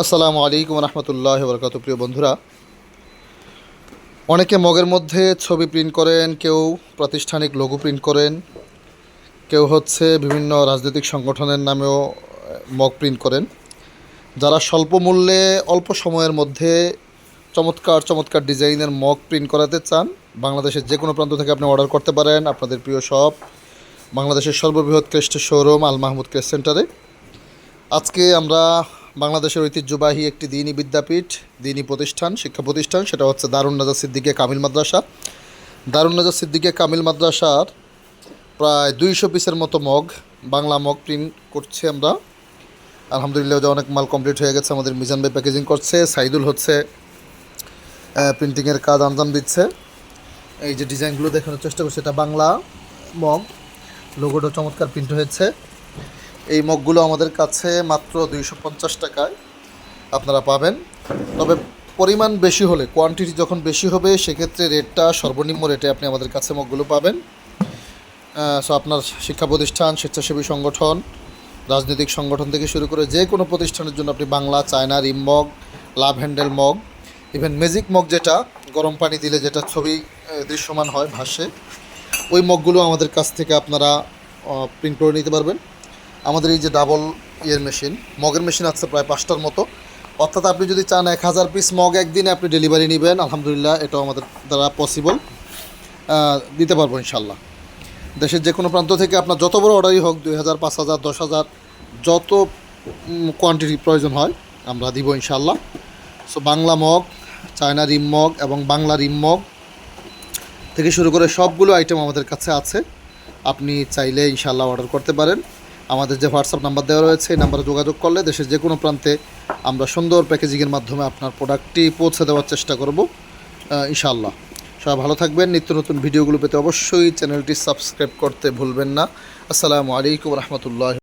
আসসালামু আলাইকুম রহমতুল্লাহ বরকাত, প্রিয় বন্ধুরা। অনেকে মগের মধ্যে ছবি প্রিন্ট করেন, কেউ প্রাতিষ্ঠানিক লঘু প্রিন্ট করেন, কেউ হচ্ছে বিভিন্ন রাজনৈতিক সংগঠনের নামেও মগ প্রিন্ট করেন। যারা স্বল্প মূল্যে, অল্প সময়ের মধ্যে চমৎকার চমৎকার ডিজাইনের মগ প্রিন্ট করাতে চান, বাংলাদেশের যে কোনো প্রান্ত থেকে আপনি অর্ডার করতে পারেন, আপনাদের প্রিয় শপ বাংলাদেশের সর্ববৃহৎ crest showroom Al Mahmud crest সেন্টারে। আজকে আমরা বাংলাদেশের ঐতিহ্যবাহী একটি দিনী বিদ্যাপীঠ, দিনী প্রতিষ্ঠান, শিক্ষা প্রতিষ্ঠান, সেটা হচ্ছে দারুণ নাজার সিদ্দিকে কামিল মাদ্রাসা। দারুণ নাজার সিদ্দিকে কামিল মাদ্রাসার প্রায় দুইশো পিসের মতো মগ, বাংলা মগ প্রিন্ট করছি আমরা। আলহামদুলিল্লাহ যে অনেক মাল কমপ্লিট হয়ে গেছে, আমাদের মিজান ভাই প্যাকেজিং করছে, সাইদুল হচ্ছে প্রিন্টিংয়ের কাজ আঞ্জাম দিচ্ছে। এই যে ডিজাইনগুলো দেখানোর চেষ্টা করছে, এটা বাংলা মগ লোগোটা চমৎকার প্রিন্ট হয়েছে। এই মগগুলো আমাদের কাছে মাত্র দুইশো পঞ্চাশ টাকায় আপনারা পাবেন। তবে পরিমাণ বেশি হলে কোয়ান্টিটি যখন বেশি হবে, সেক্ষেত্রে রেটটা সর্বনিম্ন রেটে আপনি আমাদের কাছে মগগুলো পাবেন। সো আপনার শিক্ষা প্রতিষ্ঠান, স্বেচ্ছাসেবী সংগঠন, রাজনৈতিক সংগঠন থেকে শুরু করে যে কোনো প্রতিষ্ঠানের জন্য আপনি Bangla, China, rim mug, love handle mug even magic mug যেটা, গরম পানি দিলে যেটা ছবি দৃশ্যমান হয়, ভাসে, ওই মগগুলো আমাদের কাছ থেকে আপনারা প্রিন্ট করে নিতে পারবেন। আমাদের এই যে ডাবল ইয়ের মেশিন মগের মেশিন আছে প্রায় পাঁচটার মতো। অর্থাৎ আপনি যদি চান এক হাজার পিস মগ একদিনে আপনি ডেলিভারি নেবেন, আলহামদুলিল্লাহ এটাও আমাদের দ্বারা পসিবল দিতে পারব ইনশাল্লাহ দেশের যে কোনো প্রান্ত থেকে আপনার যত বড় অর্ডারই হোক, দুই হাজার, পাঁচ হাজার, দশ হাজার, যত কোয়ান্টিটি প্রয়োজন হয়, আমরা দিব ইনশাল্লাহ so Bangla mug, China rim mug এবং বাংলা রিম মগ থেকে শুরু করে সবগুলো আইটেম আমাদের কাছে আছে। আপনি চাইলে ইনশাল্লাহ অর্ডার করতে পারেন। আমাদের যে হোয়াটসঅ্যাপ নাম্বার দেওয়া রয়েছে, এই নাম্বারে যোগাযোগ করলে দেশের যে কোনো প্রান্তে আমরা সুন্দর প্যাকেজিংয়ের মাধ্যমে আপনার প্রোডাক্টটি পৌঁছে দেওয়ার চেষ্টা করব ইনশাআল্লাহ। সবাই ভালো থাকবেন, নিত্য নতুন ভিডিওগুলো পেতে অবশ্যই চ্যানেলটি সাবস্ক্রাইব করতে ভুলবেন না। আসসালামু আলাইকুম রহমতুল্লাহ